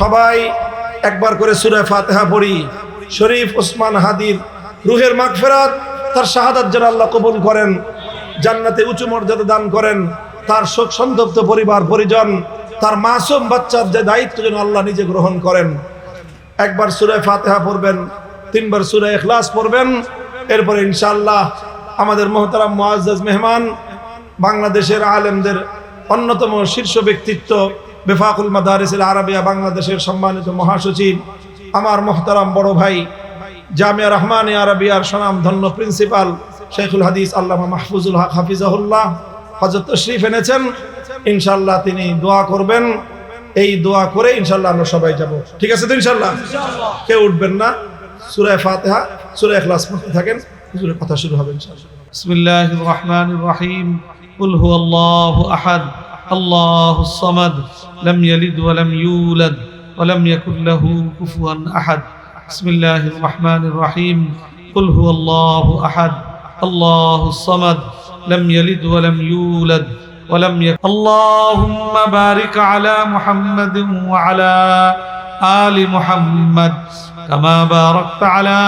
সবাই একবার করে সুরে ফাতেহা পড়ি। শরীফ ওসমান হাদির রুহের মাগফেরাত, তার শাহাদাত যেন আল্লাহ কবুল করেন, জান্নাতে উঁচু মর্যাদা দান করেন, তার শোক সন্তপ্ত পরিবার, পরিজন, তার মাসুম বাচ্চার যে দায়িত্ব যেন আল্লাহ নিজে গ্রহণ করেন। একবার সুরে ফাতেহা পড়বেন, তিনবার সুরে এখলাস পড়বেন, এরপরে ইনশাল্লাহ আমাদের মোহতারাম মুআজ্জাজ মেহমান, বাংলাদেশের আলেমদের অন্যতম শীর্ষ ব্যক্তিত্ব বেফাকুল মাদারিসুল আরবিয়া বাংলাদেশের সম্মানিত মহাসচিব, আমার মোহতারাম বড় ভাই জামিয়া রহমান আরবিয়ার ধন্য প্রিন্সিপাল শেখুল হাদিস আল্লাহ মাহফুজুল হক হাফিজাহুল্লাহ হজর তশরিফ এনেছেন। ইনশাল্লাহ তিনি দোয়া করবেন। এই দোয়া করে ইনশাল্লাহ আমরা সবাই যাব। ঠিক আছে তো ইনশাল্লাহ কেউ উঠবেন না। সুরায় ফাতেহা সুরায় খ্লাস পড়তে থাকেন। হুজুরের কথা শুরু হবে ইনশাল্লাহ বিসমিল্লাহির রহমানির রহিম। কুল হুয়াল্লাহু আহাদ। الله الصمد لم يلد ولم يولد ولم يكن له كفوا أحد. بسم الله الرحمن الرحيم. قل هو الله أحد. الله الصمد لم يلد ولم يولد ولم يكن. اللهم بارك على محمد وعلى آل محمد كما باركت على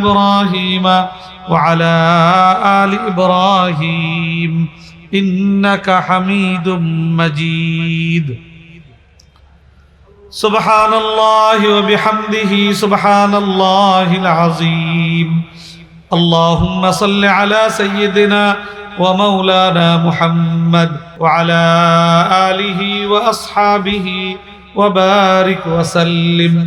إبراهيم وعلى آل إبراهيم. إنك حميد مجيد. سبحان الله وبحمده سبحان الله العظيم. اللهم صل على سيدنا ومولانا محمد وعلى آله وأصحابه وبارك وسلم.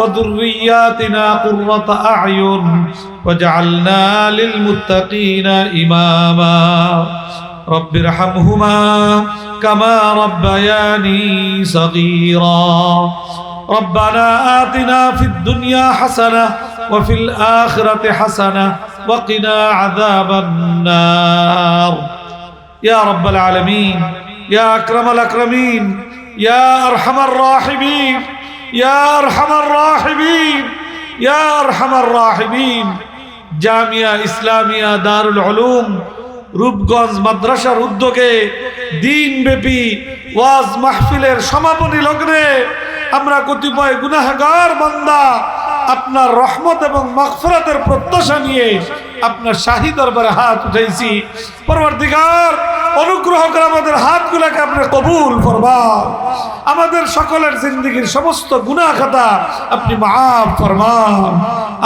وذرياتنا قرة أعين واجعلنا للمتقين إماما. رب ارحمهما كما ربياني صغيرا. ربنا آتنا في الدنيا حسنة وفي الآخرة حسنة وقنا عذاب النار. يا رب العالمين يا أكرم الأكرمين يا أرحم الراحمين. ইয়ার হামার রাহিবিন ইয়ার হামার রাহিবিন জামিয়া ইসলামিয়া দারুল হলুম রূপগঞ্জ মাদ্রাসার উদ্যোগে দিনব্যাপী ওয়াজ মাহফিলের সমাপনী লগ্নে আমরা কতিপয় গুনাহগার বান্দা আপনার রহমত এবং মাগফিরাতের প্রত্যাশা নিয়ে আপনার শাহী দরবারে হাত উঠাইছি পরবর্তীকার, অনুগ্রহ করে আমাদের হাতগুলোকে আপনি কবুল ফরমান। আমাদের সকলের জিন্দগির সমস্ত গুনাহ খাতা আপনি মাফ ফরমান।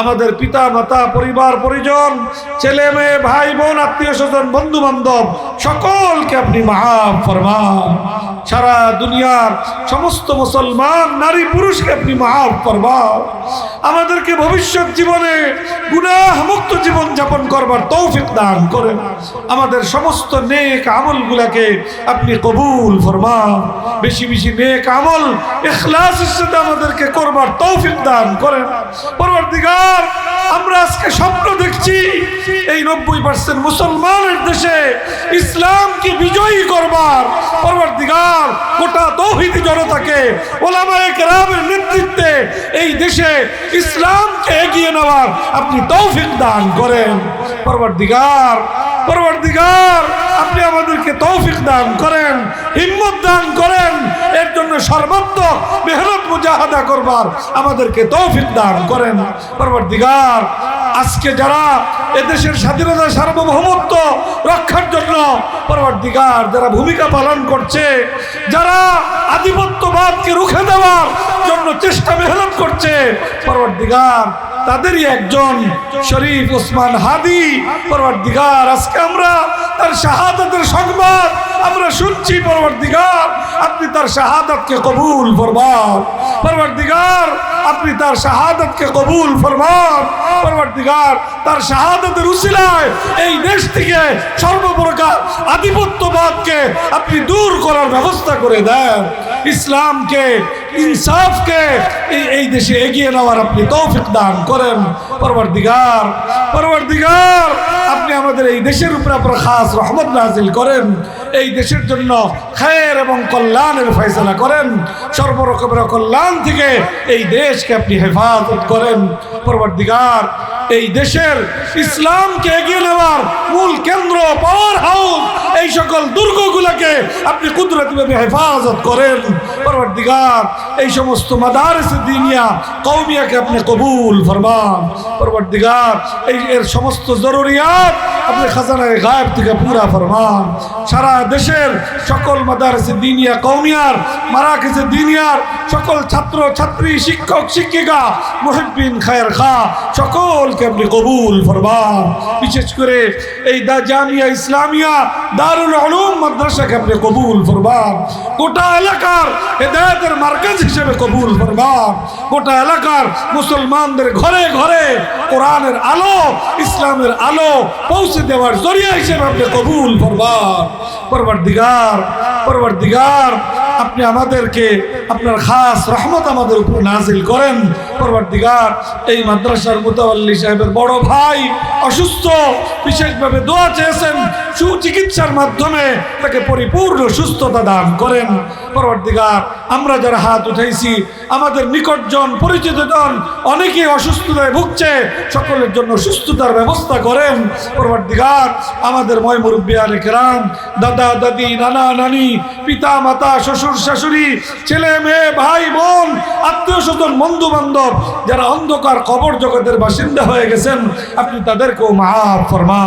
আমাদের পিতা, মাতা, পরিবার, পরিজন, ছেলে, মেয়ে, ভাই, বোন, আত্মীয় স্বজন বন্ধু বান্ধব সকলকে আপনি মাফ ফরমান। সারা দুনিয়ার সমস্ত মুসলমান, নারী, পুরুষকে আপনি মাফ ফরমান আমাদেরকে ভবিষ্যৎ জীবনে গুনাহ মুক্ত জীবন যাপন করবার তৌফিক দান করেন। আমাদের সমস্ত নেক আমলগুলাকে আপনি কবুল ফরমান। বেশি বেশি নেক আমল ইখলাসের সাথে আমাদেরকে করবার তৌফিক দান করেন। পরবর্তীকার, আমরা আজকে স্বপ্ন দেখছি এই নব্বই পার্সেন্ট মুসলমানের দেশে ইসলামকে বিজয়ী করবার। পরবর্তীকার গোটা তৌহিদি জনতাকে ওলামায়ে কেরামের নেতৃত্বে এই দেশে ইসলামকে এগিয়ে নেওয়ার আপনি তৌফিক দান করেন। পরবর্তীকার পরবর্তীকার, আপনি আমাদেরকে তৌফিক দান করেন, হিম্মত দান করেন, এর জন্য সর্বাত্মক মেহনত মুজাহাদা করবার আমাদেরকে তৌফিক দান করেন। পরবর্তীকার আজকে যারা এদেশের স্বাধীনতা সার্বভৌমত্ব রক্ষার জন্য পরবর্তীকার যারা ভূমিকা পালন করছে, যারা আধিপত্যবাদকে রুখে দেওয়ার জন্য চেষ্টা মেহনত করছে, পরবর্তীকার তাদেরই একজন শরীফ ওসমান হাদি। পরবর্তীকার আজকে আমরা তার শাহাদাতের সংবাদ আমরা শুনছি। পরবর্তীকার আপনি তার শাহাদাতকে কবুল ফরমান। পরবর্তীকার আপনি তার শাহাদতকে কবুল ফরমান। পরবর্তীকার, তার শাহাদতের উশিলায় এই দেশ থেকে সর্বপ্রকার আধিপত্যবাদকে আপনি দূর করার ব্যবস্থা করে দেন। ইসলামকে, ইনসাফকে এই দেশে এগিয়ে নেওয়ার আপনি তৌফিক দান করেন। পরবর্তীকার পরবর্তীকার আমাদের এই দেশের উপরে আপনার খাস রহমত নাজিল করেন, এই দেশের জন্য খায়ের এবং কল্যাণের ফয়সলা করেন, সর্বরকমের কল্যাণ থেকে এই দেশকে আপনি হেফাজত করেন। পরবর্তীকার, এই দেশের ইসলামকে এগিয়ে নেওয়ার মূল কেন্দ্র পাওয়ার হাউস এই সকল দুর্গগুলোকে আপনি কুদরতিভাবে হেফাজত করেন। পরবর্তীকার, এই সমস্ত মাদারিস দিনিয়া কৌমিয়াকে আপনি কবুল ফরমান। পরবর্তীকার, এই এর সমস্ত জরুরিয়াত আপনি খাজানায় গায়েব থেকে পুরা ফরমান। সারা দেশের সকল মাদারিস দিনিয়া কৌমিয়ার মারাকিস দিনিয়ার সকল ছাত্র, ছাত্রী, শিক্ষক, শিক্ষিকা, মুহিব্বিন খায়ের খা, সকলকে আপনি কবুল ফরমান। বিশেষ করে এই দা জামিয়া ইসলামিয়া দারুল উলুম মাদ্রাসাকে আপনি কবুল ফরমান। গোটা এলাকার হেদায়তের মার্কাজ হিসেবে কবুল ফরমান। গোটা এলাকার মুসলমানদের ঘরে ঘরে কোরআনের আলো, ইসলামের আলো পৌঁছে দেওয়ার জরিয়া হিসেবে আপনি কবুল ফরমান। পরবর্তীকার পরবর্তীকার আপনি আমাদেরকে আপনার খাস রহমত আমাদের উপর নাজিল করেন। পরবর্তীকার এই মাদ্রাসার মুতাওয়াল্লি সাহেবের বড় ভাই অসুস্থ, বিশেষভাবে দোয়া চেয়েছেন, সুচিকিৎসার মাধ্যমে তাকে পরিপূর্ণ সুস্থতা দান করেন। পরবর্তীকার আমরা যারা হাত উঠাইছি, আমাদের নিকটজন পরিচিত জন অনেকেই অসুস্থতায় ভুগছে, সকলের জন্য সুস্থতার ব্যবস্থা করেন। পরবর্তীকার আমাদের ময় মুরব্বী আলেকরাম, দাদা, দাদি, নানা, নানি, পিতা, মাতা, শ্বশুর, শাশুড়ি, ছেলে মেয়ে ভাই বোন, আত্মীয় স্বজন, বন্ধু বান্ধব, যারা অন্ধকার কবর জগতের বাসিন্দা হয়ে গেছেন, আপনি তাদেরকেও মাফ ফরমা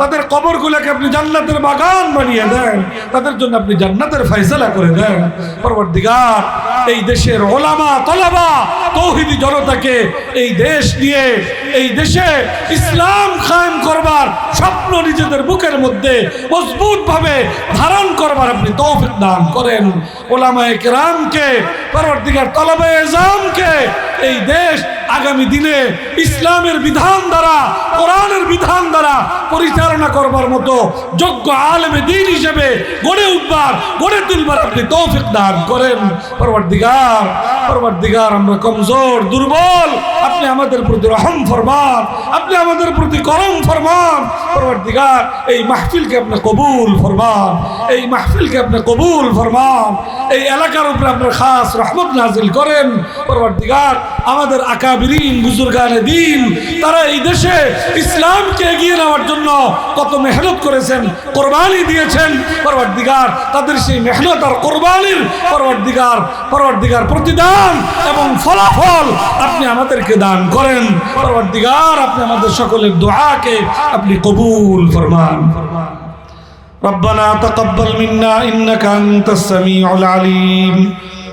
তাদের কবরগুলোকে আপনি জান্নাতের বাগান বানিয়ে দেন। তাদের জন্য আপনি জান্নাতের ফাইসলা করে দেন। পরবর্তীকার এই দেশের ওলামা, তলাবা, তৌহিদি জনতাকে এই দেশ নিয়ে, এই দেশে ইসলাম কায়েম করবার স্বপ্ন নিজেদের বুকের মধ্যে মজবুতভাবে ধারণ করবার আপনি তৌফিক দান করেন। ওলামায়ে কেরামকে, পরবর্তীকার তলাবে এজামকে এই দেশ আগামী দিনে ইসলামের বিধান দ্বারা, কোরআনের বিধান দ্বারা পরিচালনা করবার মতো যোগ্য আলেমে দিন হিসেবে গড়ে উঠবার, গড়ে তুলবার আপনি তৌফিক দান করেন। পরবর্তীকার পরবর্তীকার, আমরা কমজোর, দুর্বল, আপনি আমাদের প্রতি রহম ফরমান, আপনি আমাদের প্রতি করম ফরমান। পরবর্তীকার, এই মাহফিলকে আপনি কবুল ফরমান, এই মাহফিলকে আপনি কবুল ফরমান, এই এলাকার উপরে আপনার খাস রহমত নাজিল করেন। পরবর্তীকার আমাদের আকাবিরিন বুজুর্গানে দিন তারা এই দেশে ইসলামকে এগিয়ে নেওয়ার জন্য কত মেহনত করেছেন কোরবানি দিয়েছেন পরবর্তীকার তাদের সেই মেহনত আর কোরবানির পরবর্তীকার পরবর্তীকার প্রতিদান এবং ফলাফল আপনি আমাদেরকে দান করেন পরবর্তীকার আপনি আমাদের সকলের দোয়াকে আপনি কবুল ফরমান ربنا تقبل منا إنك أنت السميع العليم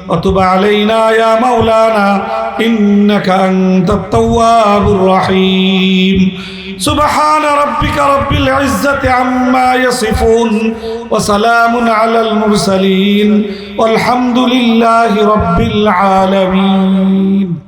وتب علينا يا مولانا إنك أنت التواب الرحيم سبحان ربك رب العزة عما يصفون وسلام على المرسلين والحمد لله رب العالمين